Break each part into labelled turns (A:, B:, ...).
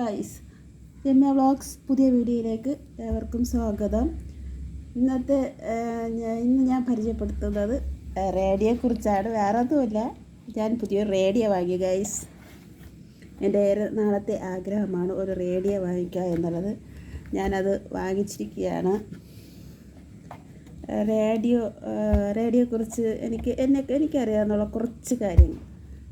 A: Guys Ramya vlogs പുതിയ വീഡിയോയിലേക്ക് ഏവർക്കും സ്വാഗതം. ഇന്നത്തെ ഇന്ന് ഞാൻ പരിചയപ്പെടുത്തുന്നത് റേഡിയോയെക്കുറിച്ചാണ് വേറെ ഒന്നുമില്ല ഞാൻ പുതിയൊരു റേഡിയോ വാങ്ങി ഗൈസ് എന്റെ നാളത്തെ ആഗ്രഹമാണ് ഒരു റേഡിയോ വാങ്ങിക്കുക എന്നുള്ളത്. ഞാനത് വാങ്ങിച്ചിരിക്കുകയാണ്. റേഡിയോ റേഡിയോയെക്കുറിച്ച് എനിക്ക് എന്നെ എനിക്കറിയാവുന്നുള്ള കുറച്ച് കാര്യങ്ങൾ.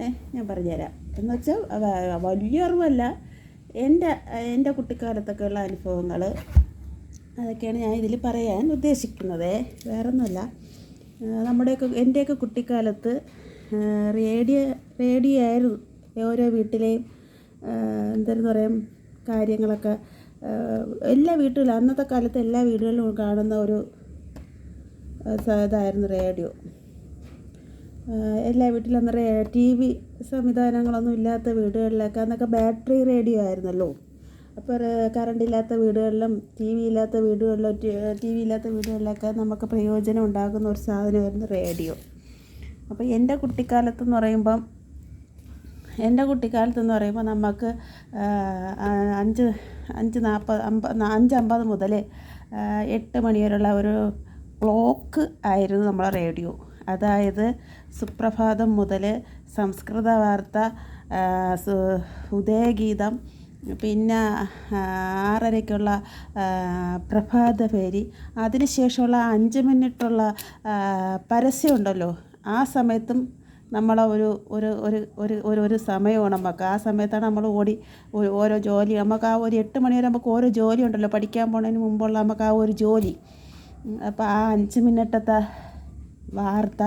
A: ഏ ഞാൻ പറഞ്ഞുതരാം. എന്നുവെച്ചാൽ വലിയ അറിവല്ല എന്റെ എന്റെ കുട്ടിക്കാലത്തൊക്കെയുള്ള അനുഭവങ്ങൾ അതൊക്കെയാണ് ഞാൻ ഇതിൽ പറയാൻ ഉദ്ദേശിക്കുന്നത്. വേറെ ഒന്നുമല്ല നമ്മുടെയൊക്കെ എന്റെയൊക്കെ കുട്ടിക്കാലത്ത് റേഡിയോ റേഡിയോ ആയിരുന്നു ഓരോ വീട്ടിലെയും എന്തായിരുന്നു പറയാം കാര്യങ്ങളൊക്കെ എല്ലാ വീട്ടിലും അന്നത്തെ കാലത്ത് എല്ലാ വീടുകളിലും കാണുന്ന ഒരു ഇതായിരുന്നു റേഡിയോ. എല്ലാ വീട്ടിലും അന്നേരം ടി വി സംവിധാനങ്ങളൊന്നും ഇല്ലാത്ത വീടുകളിലൊക്കെ അന്നൊക്കെ ബാറ്ററി റേഡിയോ ആയിരുന്നല്ലോ. അപ്പോൾ കറണ്ട് ഇല്ലാത്ത വീടുകളിലും ടി വി ഇല്ലാത്ത വീടുകളിലും ടി വി ഇല്ലാത്ത വീടുകളിലൊക്കെ നമുക്ക് പ്രയോജനം ഉണ്ടാകുന്ന ഒരു സാധനമായിരുന്നു റേഡിയോ. അപ്പോൾ എന്റെ കുട്ടിക്കാലത്തെന്ന് പറയുമ്പം എന്റെ കുട്ടിക്കാലത്തെന്ന് പറയുമ്പോൾ നമുക്ക് അഞ്ച് അഞ്ച് നാൽപ്പത് അമ്പത് അഞ്ച് അമ്പത് മുതൽ എട്ട് മണി വരെയുള്ള ഒരു ക്ലോക്ക് ആയിരുന്നു നമ്മളെ റേഡിയോ. അതായത് സുപ്രഭാതം മുതൽ സംസ്കൃത വാർത്ത ഉദയഗീതം പിന്നെ ആറരയ്ക്കുള്ള പ്രഭാത പ്രഭാതഭേരി അതിനുശേഷമുള്ള അഞ്ച് മിനിറ്റുള്ള പരസ്യമുണ്ടല്ലോ. ആ സമയത്തും നമ്മളെ ഒരു ഒരു ഒരു ഒരു ഒരു ഒരു സമയമാണ് നമുക്ക് ആ സമയത്താണ് നമ്മൾ ഓടി ഓരോ ജോലി. നമുക്ക് ആ ഒരു എട്ട് മണി വരെ നമുക്ക് ഓരോ ജോലി ഉണ്ടല്ലോ. പഠിക്കാൻ പോണതിന് മുമ്പുള്ള നമുക്ക് ആ ഒരു ജോലി. അപ്പോൾ ആ അഞ്ച് മിനിറ്റത്തെ വാർത്ത.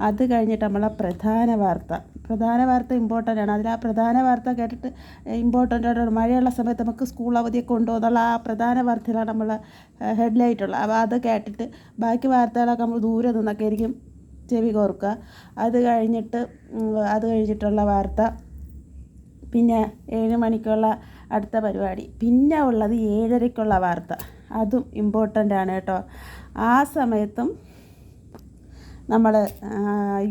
A: അത് കഴിഞ്ഞിട്ട് നമ്മളെ പ്രധാന വാർത്ത. പ്രധാന വാർത്ത ഇമ്പോർട്ടന്റ് ആണ്. അതിൽ ആ പ്രധാന വാർത്ത കേട്ടിട്ട് ഇമ്പോർട്ടന്റ് ആണ് മഴയുള്ള സമയത്ത് നമുക്ക് സ്കൂൾ അവധിയൊക്കെ ഉണ്ടോ എന്നുള്ള ആ പ്രധാന വാർത്തയിലാണ് നമ്മൾ ഹെഡ്ലൈറ്റുള്ളത് അപ്പോൾ അത് കേട്ടിട്ട് ബാക്കി വാർത്തകളൊക്കെ നമ്മൾ ദൂരെ നിന്നൊക്കെ ആയിരിക്കും ചെവി കോർക്കുക. അത് കഴിഞ്ഞിട്ട് അത് കഴിഞ്ഞിട്ടുള്ള വാർത്ത. പിന്നെ ഏഴ് മണിക്കുള്ള അടുത്ത പരിപാടി. പിന്നെ ഉള്ളത് ഏഴരയ്ക്കുള്ള വാർത്ത. അതും ഇമ്പോർട്ടന്റ് ആണ് കേട്ടോ. ആ സമയത്തും നമ്മൾ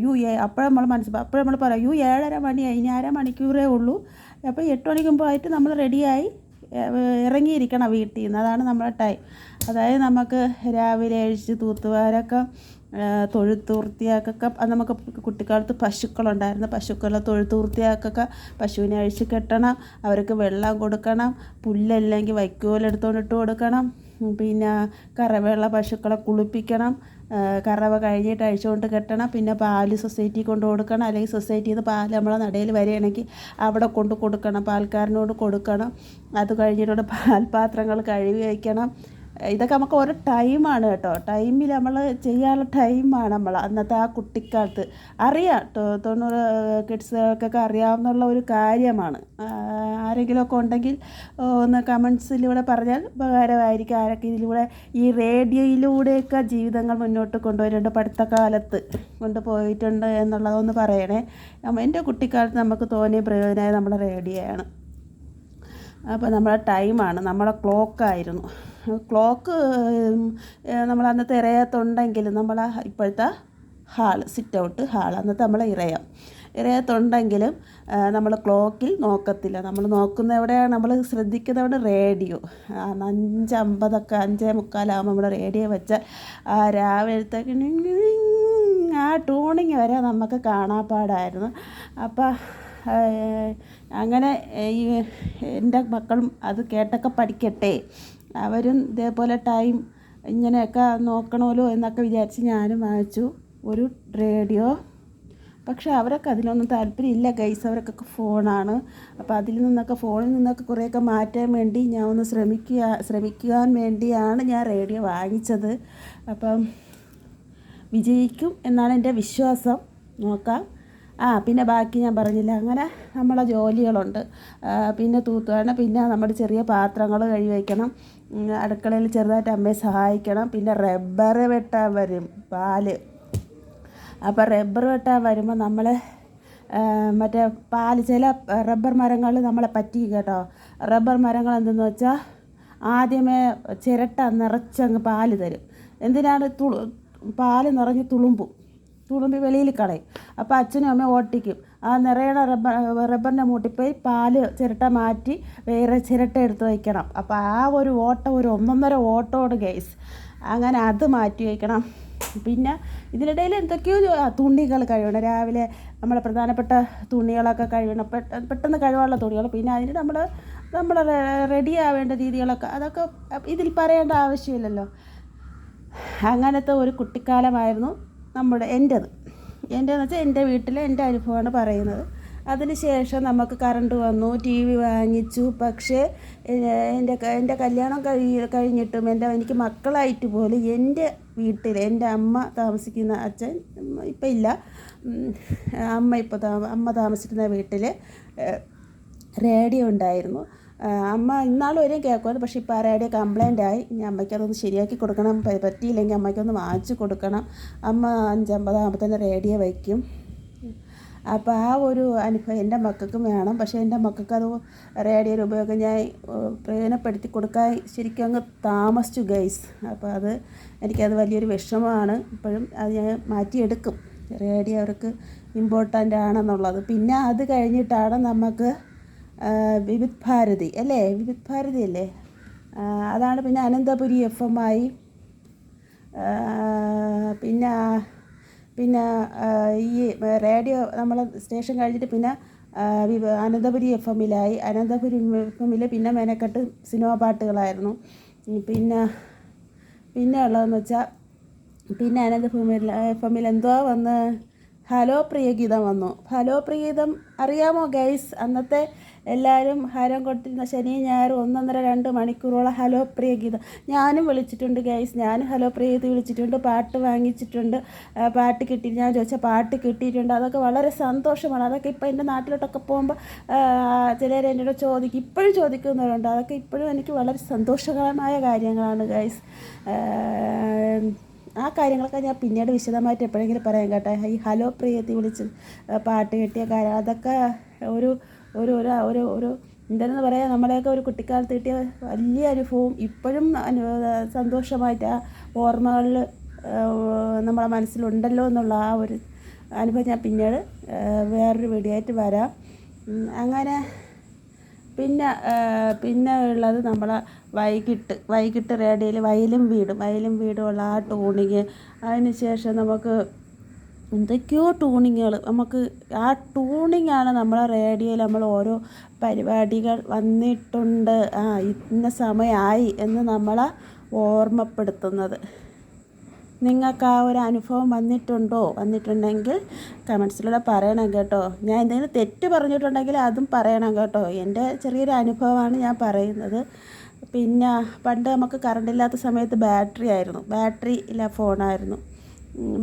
A: യു എ അപ്പോൾ നമ്മൾ മനസ്സിൽ അപ്പോൾ നമ്മൾ പറയാം യു ഏഴര മണിയായി ഇനി അര മണിക്കൂറേ ഉള്ളൂ. അപ്പോൾ എട്ട് മണിക്ക് മുമ്പായിട്ട് നമ്മൾ റെഡിയായി ഇറങ്ങിയിരിക്കണം വീട്ടിൽ നിന്ന് അതാണ് നമ്മുടെ ടൈം. അതായത് നമുക്ക് രാവിലെ അഴിച്ച് തൂത്തുവാരൊക്കെ തൊഴുത്ത് വൃത്തിയാക്കൊക്കെ നമുക്ക് കുട്ടിക്കാലത്ത് പശുക്കളുണ്ടായിരുന്നു. പശുക്കളെ തൊഴുത്ത് വൃത്തിയാക്കൊക്കെ പശുവിനെ അഴിച്ച് കെട്ടണം അവർക്ക് വെള്ളം കൊടുക്കണം പുല്ലല്ലെങ്കിൽ വൈക്കോലെടുത്തോണ്ടിട്ട് കൊടുക്കണം പിന്നെ കറവയുള്ള പശുക്കളെ കുളിപ്പിക്കണം കറവ കഴിഞ്ഞിട്ട് അഴിച്ചുകൊണ്ട് കെട്ടണം. പിന്നെ പാൽ സൊസൈറ്റി കൊണ്ട് കൊടുക്കണം. അല്ലെങ്കിൽ സൊസൈറ്റിയിൽ നിന്ന് പാൽ നമ്മളെ നടയിൽ വരികയാണെങ്കിൽ അവിടെ കൊണ്ട് കൊടുക്കണം. പാൽക്കാരനോട് കൊടുക്കണം. അത് കഴിഞ്ഞിട്ട് പാൽപാത്രങ്ങൾ കഴുകി വയ്ക്കണം. ഇതൊക്കെ നമുക്ക് ഓരോ ടൈമാണ് കേട്ടോ. ടൈമിൽ നമ്മൾ ചെയ്യാനുള്ള ടൈമാണ് നമ്മൾ അന്നത്തെ ആ കുട്ടിക്കാലത്ത് അറിയാം. തൊണ്ണൂറ് കിഡ്സുകൾക്കൊക്കെ അറിയാവുന്നുള്ള ഒരു കാര്യമാണ്. ആരെങ്കിലുമൊക്കെ ഉണ്ടെങ്കിൽ ഒന്ന് കമൻസിലൂടെ പറഞ്ഞാൽ ഉപകാരമായിരിക്കും. ആരൊക്കെ ഇതിലൂടെ ഈ റേഡിയോയിലൂടെയൊക്കെ ജീവിതങ്ങൾ മുന്നോട്ട് കൊണ്ടുപോയിട്ടുണ്ട്. പഠിത്തക്കാലത്ത് കൊണ്ടുപോയിട്ടുണ്ട് എന്നുള്ളതൊന്ന് പറയണേ. എന്റെ കുട്ടിക്കാലത്ത് നമുക്ക് തോന്നിയ പ്രയോജനമായ നമ്മുടെ റേഡിയോയാണ്. അപ്പോൾ നമ്മുടെ ടൈമാണ്. നമ്മളെ ക്ലോക്കായിരുന്നു. ക്ലോക്ക് നമ്മൾ അന്നത്തെ ഇറയത്തുണ്ടെങ്കിൽ നമ്മൾ ഇപ്പോഴത്തെ ഹാൾ സിറ്റ് ഔട്ട് ഹാൾ അന്നത്തെ നമ്മൾ ഇറയാം ഇറയത്തുണ്ടെങ്കിലും നമ്മൾ ക്ലോക്കിൽ നോക്കത്തില്ല. നമ്മൾ നോക്കുന്ന എവിടെയാണ് നമ്മൾ ശ്രദ്ധിക്കുന്ന എവിടെ റേഡിയോ അഞ്ചമ്പതൊക്കെ അഞ്ച് മുക്കാലാകുമ്പോൾ നമ്മൾ റേഡിയോ വെച്ചാൽ ആ രാവിലത്തെ ആ ട്യൂണിങ് വരെ നമുക്ക് കാണാപ്പാടായിരുന്നു. അപ്പോൾ അങ്ങനെ ഈ എന്റെ മക്കളും അത് കേട്ടൊക്കെ പഠിക്കട്ടെ. അവരും ഇതേപോലെ ടൈം ഇങ്ങനെയൊക്കെ നോക്കണമല്ലോ എന്നൊക്കെ വിചാരിച്ച് ഞാനും വാങ്ങിച്ചു ഒരു റേഡിയോ. പക്ഷെ അവരൊക്കെ അതിലൊന്നും താല്പര്യമില്ല ഗൈസ്. അവർക്കൊക്കെ ഫോണാണ്. അപ്പോൾ അതിൽ നിന്നൊക്കെ ഫോണിൽ നിന്നൊക്കെ കുറേയൊക്കെ മാറ്റാൻ വേണ്ടി ഞാൻ ഒന്ന് ശ്രമിക്കുക ശ്രമിക്കാൻ വേണ്ടിയാണ് ഞാൻ റേഡിയോ വാങ്ങിച്ചത്. അപ്പം വിജയിക്കും എന്നാണ് എന്റെ വിശ്വാസം. നോക്കാം. ആ പിന്നെ ബാക്കി ഞാൻ പറഞ്ഞില്ല അങ്ങനെ നമ്മളെ ജോലികളുണ്ട്. പിന്നെ തൂത്തുവാണ് പിന്നെ നമ്മുടെ ചെറിയ പാത്രങ്ങൾ കഴുകി വയ്ക്കണം അടുക്കളയിൽ ചെറുതായിട്ട് അമ്മയെ സഹായിക്കണം. പിന്നെ റബ്ബർ വെട്ടാൻ വരും പാൽ. അപ്പോൾ റബ്ബർ വെട്ടാൻ വരുമ്പോൾ നമ്മൾ മറ്റേ പാൽ ചില റബ്ബർ മരങ്ങൾ നമ്മളെ പറ്റി കേട്ടോ. റബ്ബർ മരങ്ങൾ എന്തെന്ന് വെച്ചാൽ ആദ്യമേ ചിരട്ട നിറച്ചങ്ങ് പാൽ തരും. എന്തിനാണ് തുളു പാൽ നിറഞ്ഞ് തുളുമ്പും. തുളുമ്പി വെളിയിൽ കളയും. അപ്പോൾ അച്ഛനും അമ്മയും ഓട്ടിക്കും. ആ നിറയണ റബ്ബർ റബ്ബറിന്റെ മൂട്ടിപ്പോയി പാൽ ചിരട്ട മാറ്റി വേറെ ചിരട്ട എടുത്ത് വയ്ക്കണം. അപ്പോൾ ആ ഒരു ഓട്ടം ഒരു ഒന്നൊന്നര ഓട്ടോട് ഗൈസ് അങ്ങനെ അത് മാറ്റി വയ്ക്കണം. പിന്നെ ഇതിനിടയിൽ എന്തൊക്കെയോ തുണികൾ കഴുകണം. രാവിലെ നമ്മളെ പ്രധാനപ്പെട്ട തുണികളൊക്കെ പെട്ട- പെട്ടെന്ന് കഴുകാനുള്ള തുണികൾ. പിന്നെ അതിന് നമ്മൾ നമ്മൾ റെഡി ആവേണ്ട രീതികളൊക്കെ അതൊക്കെ ഇതിൽ പറയേണ്ട ആവശ്യമില്ലല്ലോ. അങ്ങനത്തെ ഒരു കുട്ടിക്കാലമായിരുന്നു. നമ്മുടെ എന്റെത്. എന്റെ വെച്ചാൽ എന്റെ വീട്ടിലെ എന്റെ അനുഭവമാണ് പറയുന്നത്. അതിന് ശേഷം നമുക്ക് കറണ്ട് വന്നു ടി വി വാങ്ങിച്ചു. പക്ഷേ എന്റെ എന്റെ കല്യാണം കഴി കഴിഞ്ഞിട്ടും എന്റെ എനിക്ക് മക്കളായിട്ട് പോലും എന്റെ വീട്ടിൽ എന്റെ അമ്മ താമസിക്കുന്ന അച്ഛൻ ഇപ്പം ഇല്ല. അമ്മ ഇപ്പോൾ താമ അമ്മ താമസിക്കുന്ന വീട്ടിൽ റേഡിയോ ഉണ്ടായിരുന്നു. അമ്മ ഇന്നാളും വരെയും കേൾക്കുമായിരുന്നു പക്ഷേ ഇപ്പോൾ ആ കംപ്ലയിന്റ് ആയി. ഇനി അമ്മയ്ക്കതൊന്ന് ശരിയാക്കി കൊടുക്കണം. പറ്റിയില്ലെങ്കിൽ അമ്മയ്ക്കൊന്ന് വാങ്ങിച്ചു കൊടുക്കണം. അമ്മ അഞ്ചമ്പതാകുമ്പോഴത്തേന് റേഡിയോ വയ്ക്കും. അപ്പോൾ ആ ഒരു അനുഭവം എന്റെ മക്കൾക്കും വേണം. പക്ഷേ എന്റെ മക്കൾക്ക് അത് റേഡിയോയുടെ ഉപയോഗം ഞാൻ പ്രയോജനപ്പെടുത്തി കൊടുക്കാൻ ശരിക്കും അങ്ങ് താമസിച്ചു ഗൈസ് അപ്പോൾ അത് എനിക്കത് വലിയൊരു വിഷമമാണ്. ഇപ്പോഴും അത് ഞാൻ മാറ്റിയെടുക്കും. റേഡിയോ അവർക്ക് ഇമ്പോർട്ടന്റ് ആണെന്നുള്ളത്. പിന്നെ അത് കഴിഞ്ഞിട്ടാണ് നമുക്ക് വിവിധ് ഭാരതി അല്ലേ? വിവിധ് ഭാരതി അല്ലേ? അതാണ് പിന്നെ അനന്തപുരി എഫ് എം ആയി. പിന്നെ പിന്നെ ഈ റേഡിയോ നമ്മൾ സ്റ്റേഷൻ കഴിഞ്ഞിട്ട് പിന്നെ അനന്തപുരി എഫ് എമ്മിലായി. അനന്തപുരി എഫ് എമ്മിൽ പിന്നെ മെനക്കെട്ട് സിനിമ പാട്ടുകളായിരുന്നു. പിന്നെ പിന്നെ ഉള്ളതെന്ന് വെച്ചാൽ പിന്നെ അനന്തപുരി എഫ് എമ്മിൽ എന്തോ വന്ന് ഹലോ പ്രിയഗീതം വന്നു. ഹലോ പ്രിയഗീതം അറിയാമോ ഗൈസ്? അന്നത്തെ എല്ലാവരും ഹരം കൊടുത്തിരുന്ന ശനി ഞായറും ഒന്നൊന്നര രണ്ട് മണിക്കൂറോളം ഹലോ പ്രിയ ഗീതം. ഞാനും വിളിച്ചിട്ടുണ്ട് ഗൈസ് ഞാനും ഹലോ പ്രിയ ഗീത വിളിച്ചിട്ടുണ്ട്. പാട്ട് വാങ്ങിച്ചിട്ടുണ്ട്. പാട്ട് കിട്ടി. ഞാൻ ചോദിച്ചാൽ പാട്ട് കിട്ടിയിട്ടുണ്ട്. അതൊക്കെ വളരെ സന്തോഷമാണ്. അതൊക്കെ ഇപ്പോൾ എന്റെ നാട്ടിലോട്ടൊക്കെ പോകുമ്പോൾ ചിലർ എന്നോട് ചോദിക്കും. ഇപ്പോഴും ചോദിക്കുന്നവരുണ്ട്. അതൊക്കെ ഇപ്പോഴും എനിക്ക് വളരെ സന്തോഷകരമായ കാര്യങ്ങളാണ് ഗൈസ് ആ കാര്യങ്ങളൊക്കെ ഞാൻ പിന്നീട് വിശദമായിട്ട് എപ്പോഴെങ്കിലും പറയാം കേട്ടോ. ഈ ഹലോ പ്രിയത്തി വിളിച്ച് പാട്ട് കിട്ടിയ കാര്യം അതൊക്കെ ഒരു ഒരു ഒരു ഒരു ഒരു എന്തെന്ന് പറയാം നമ്മളെയൊക്കെ ഒരു കുട്ടിക്കാലത്ത് കിട്ടിയ വലിയ അനുഭവം. ഇപ്പോഴും അനു സന്തോഷമായിട്ട് ആ ഓർമ്മകളിൽ നമ്മളെ മനസ്സിലുണ്ടല്ലോ എന്നുള്ള ആ ഒരു അനുഭവം ഞാൻ പിന്നീട് വേറൊരു വീഡിയോ വരാം. അങ്ങനെ പിന്നെ പിന്നെ ഉള്ളത് നമ്മളെ വൈകിട്ട് വൈകിട്ട് റേഡിയോയിൽ വയലും വീടും വയലും വീടുമുള്ള ആ ടൂണിങ്. അതിന് ശേഷം നമുക്ക് എന്തൊക്കെയോ ടൂണിങ്ങുകൾ നമുക്ക് ആ ടൂണിങ്ങാണ് നമ്മളെ റേഡിയോയിൽ നമ്മൾ ഓരോ പരിപാടികൾ വന്നിട്ടുണ്ട്. ആ ഇന്ന സമയമായി എന്ന് നമ്മളെ ഓർമ്മപ്പെടുത്തുന്നത്. നിങ്ങൾക്ക് ആ ഒരു അനുഭവം വന്നിട്ടുണ്ടോ? വന്നിട്ടുണ്ടെങ്കിൽ കമൻസിലൂടെ പറയണം കേട്ടോ. ഞാൻ എന്തെങ്കിലും തെറ്റ് പറഞ്ഞിട്ടുണ്ടെങ്കിൽ അതും പറയണം കേട്ടോ. എന്റെ ചെറിയൊരു അനുഭവമാണ് ഞാൻ പറയുന്നത്. പിന്നെ പണ്ട് നമുക്ക് കറണ്ട് ഇല്ലാത്ത സമയത്ത് ബാറ്ററി ആയിരുന്നു. ബാറ്ററി ഇല്ല ഫോണായിരുന്നു.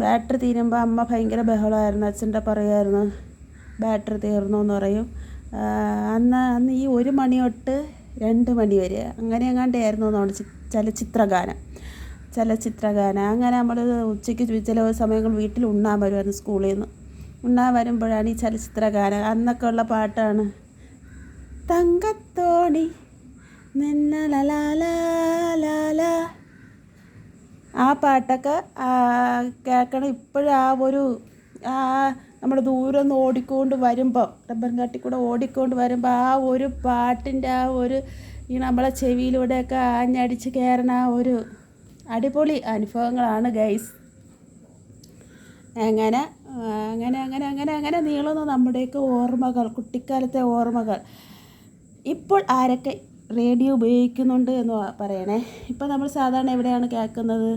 A: ബാറ്ററി തീരുമ്പോൾ അമ്മ ഭയങ്കര ബഹളമായിരുന്നു അച്ഛന്റെ പറയുമായിരുന്നു ബാറ്ററി തീർന്നു എന്ന് പറയും അന്ന് അന്ന് ഈ ഒരു മണി തൊട്ട് രണ്ട് മണി വരെ അങ്ങനെ എങ്ങാണ്ടായിരുന്നു നമ്മുടെ ചലച്ചിത്രഗാനം. ചലച്ചിത്രഗാനം. അങ്ങനെ നമ്മൾ ഉച്ചയ്ക്ക് ചില സമയങ്ങൾ വീട്ടിൽ ഉണ്ണാൻ വരുമായിരുന്നു സ്കൂളിൽ നിന്ന് ഉണ്ണാൻ വരുമ്പോഴാണ് ഈ ചലച്ചിത്രഗാനം. അന്നൊക്കെ ഉള്ള പാട്ടാണ് തങ്കത്തോണി നിന്ന ലലാലാലാല ആ പാട്ടൊക്കെ കേൾക്കണം. ഇപ്പോഴും ആ ഒരു ആ നമ്മൾ ദൂരെ നിന്ന് ഓടിക്കൊണ്ട് വരുമ്പോൾ റബ്ബർ കാട്ടിൽ കൂടെ ഓടിക്കൊണ്ട് വരുമ്പോൾ ആ ഒരു പാട്ടിന്റെ ആ ഒരു ഈ നമ്മളെ ചെവിയിലൂടെയൊക്കെ ആഞ്ഞടിച്ച് കയറണ ആ ഒരു അടിപൊളി അനുഭവങ്ങളാണ് ഗൈസ്. അങ്ങനെ അങ്ങനെ അങ്ങനെ അങ്ങനെ അങ്ങനെ നീളുന്ന നമ്മുടെയൊക്കെ ഓർമ്മകൾ കുട്ടിക്കാലത്തെ ഓർമ്മകൾ. ഇപ്പോൾ ആരൊക്കെ റേഡിയോ ഉപയോഗിക്കുന്നുണ്ട് എന്ന് പറയണേ. ഇപ്പം നമ്മൾ സാധാരണ എവിടെയാണ് കേൾക്കുന്നത്?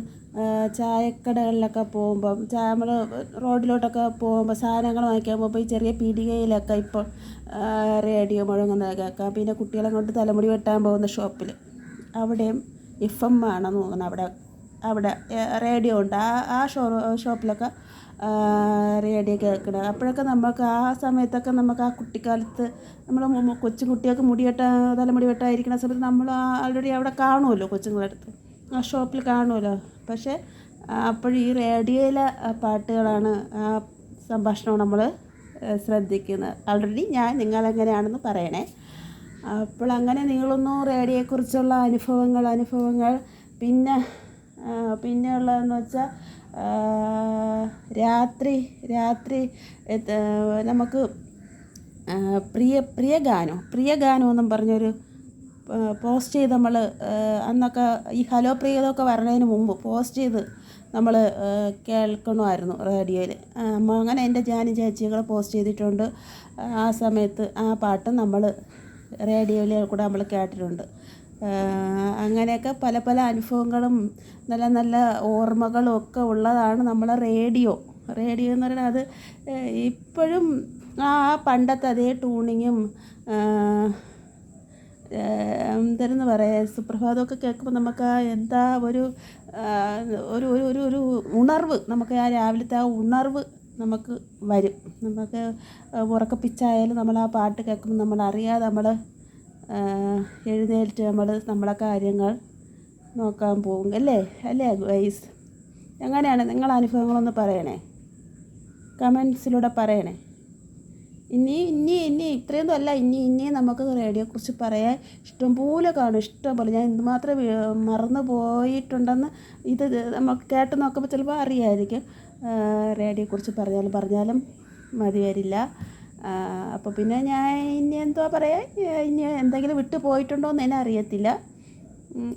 A: ചായക്കടകളിലൊക്കെ പോകുമ്പം ചായ നമ്മൾ റോഡിലോട്ടൊക്കെ പോകുമ്പോൾ സാധനങ്ങൾ വാങ്ങിക്കാൻ പോകുമ്പോൾ ഈ ചെറിയ പീടികയിലൊക്കെ ഇപ്പോൾ റേഡിയോ മുഴങ്ങുന്നത് കേൾക്കാം. പിന്നെ കുട്ടികളെ കൊണ്ട് തലമുടി വെട്ടാൻ പോകുന്ന ഷോപ്പിൽ അവിടെയും എം ആണെന്ന് തോന്നുന്നു അവിടെ അവിടെ റേഡിയോ ഉണ്ട്. ആ ആ ഷോ ഷോപ്പിലൊക്കെ റേഡിയോ കേൾക്കണം. അപ്പോഴൊക്കെ നമുക്ക് ആ സമയത്തൊക്കെ നമുക്ക് ആ കുട്ടിക്കാലത്ത് നമ്മൾ കൊച്ചു കുട്ടികൾക്ക് മുടിവെട്ട തലമുടി വെട്ടായിരിക്കുന്ന സമയത്ത് നമ്മൾ ആൾറെഡി അവിടെ കാണുമല്ലോ കൊച്ചുങ്ങളുടെ അടുത്ത്. ആ ഷോപ്പിൽ കാണുമല്ലോ പക്ഷേ അപ്പോഴും ഈ റേഡിയോയിലെ പാട്ടുകളാണ് ആ സംഭാഷണം നമ്മൾ ശ്രദ്ധിക്കുന്നത്. ആൾറെഡി ഞാൻ നിങ്ങളെങ്ങനെയാണെന്ന് പറയണേ. അപ്പോൾ അങ്ങനെ നിങ്ങളൊന്നും റേഡിയോയെക്കുറിച്ചുള്ള അനുഭവങ്ങൾ അനുഭവങ്ങൾ. പിന്നെ പിന്നെ ഉള്ളതെന്ന് വെച്ചാൽ രാത്രി രാത്രി നമുക്ക് പ്രിയ പ്രിയ ഗാനോ പ്രിയ ഗാനോ എന്നും പറഞ്ഞൊരു പോസ്റ്റ് ചെയ്ത് നമ്മൾ അന്നൊക്കെ ഈ ഹലോ പ്രിയതൊക്കെ വരണതിന് മുമ്പ് പോസ്റ്റ് ചെയ്ത് നമ്മൾ കേൾക്കണമായിരുന്നു റേഡിയോയിൽ അങ്ങനെ എന്റെ ജാനും ചേച്ചികൾ പോസ്റ്റ് ചെയ്തിട്ടുണ്ട്. ആ സമയത്ത് ആ പാട്ട് നമ്മൾ റേഡിയോയിൽ കൂടെ നമ്മൾ കേട്ടിട്ടുണ്ട്. അങ്ങനെയൊക്കെ പല പല അനുഭവങ്ങളും നല്ല നല്ല ഓർമ്മകളും ഒക്കെ ഉള്ളതാണ് നമ്മളെ റേഡിയോ. റേഡിയോ എന്ന് പറയുന്നത് അത് ഇപ്പോഴും ആ പണ്ടത്തെ അതേ ട്യൂണിങ്ങും എന്തെന്ന് പറയാ സുപ്രഭാതമൊക്കെ കേൾക്കുമ്പോൾ നമുക്ക് എന്താ ഒരു ഒരു ഒരു ഒരു ഉണർവ് നമുക്ക് ആ രാവിലത്തെ ആ ഉണർവ് നമുക്ക് വരും. നമുക്ക് ഉറക്കപ്പിച്ചായാലും നമ്മൾ ആ പാട്ട് കേൾക്കുമ്പോൾ നമ്മൾ അറിയാതെ നമ്മൾ എഴുന്നേറ്റ് നമ്മൾ നമ്മളെ കാര്യങ്ങൾ നോക്കാൻ പോകും. അല്ലേ? അല്ലേ ഗൈസ് എങ്ങനെയാണ് നിങ്ങളെ അനുഭവങ്ങളൊന്ന് പറയണേ? കമൻസിലൂടെ പറയണേ. ഇനി ഇനി ഇനി ഇത്രയൊന്നും അല്ല ഇനി ഇനി നമുക്ക് റേഡിയോയെക്കുറിച്ച് പറയാൻ ഇഷ്ടംപോലെ കാണും. ഇഷ്ടംപോലെ. ഞാൻ എന്തുമാത്രം മറന്നു പോയിട്ടുണ്ടെന്ന് ഇത് നമുക്ക് കേട്ട് നോക്കുമ്പോൾ ചിലപ്പോൾ അറിയായിരിക്കും. റേഡിയോയെക്കുറിച്ച് പറഞ്ഞാലും പറഞ്ഞാലും മതി വരില്ല അപ്പോൾ പിന്നെ ഞാൻ ഇനി എന്തുവാ പറയുക ഇനി എന്തെങ്കിലും വിട്ടു പോയിട്ടുണ്ടോ എന്ന് എന്നെ അറിയത്തില്ല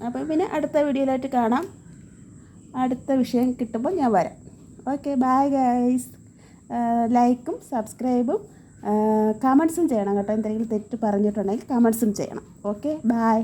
A: അപ്പോൾ പിന്നെ അടുത്ത വീഡിയോയിലായിട്ട് കാണാം. അടുത്ത വിഷയം കിട്ടുമ്പോൾ ഞാൻ വരാം. Okay bye guys. ലൈക്കും സബ്സ്ക്രൈബും കമൻസും ചെയ്യണം കേട്ടോ. എന്തെങ്കിലും തെറ്റ് പറഞ്ഞിട്ടുണ്ടെങ്കിൽ കമൻസും ചെയ്യണം. Okay bye.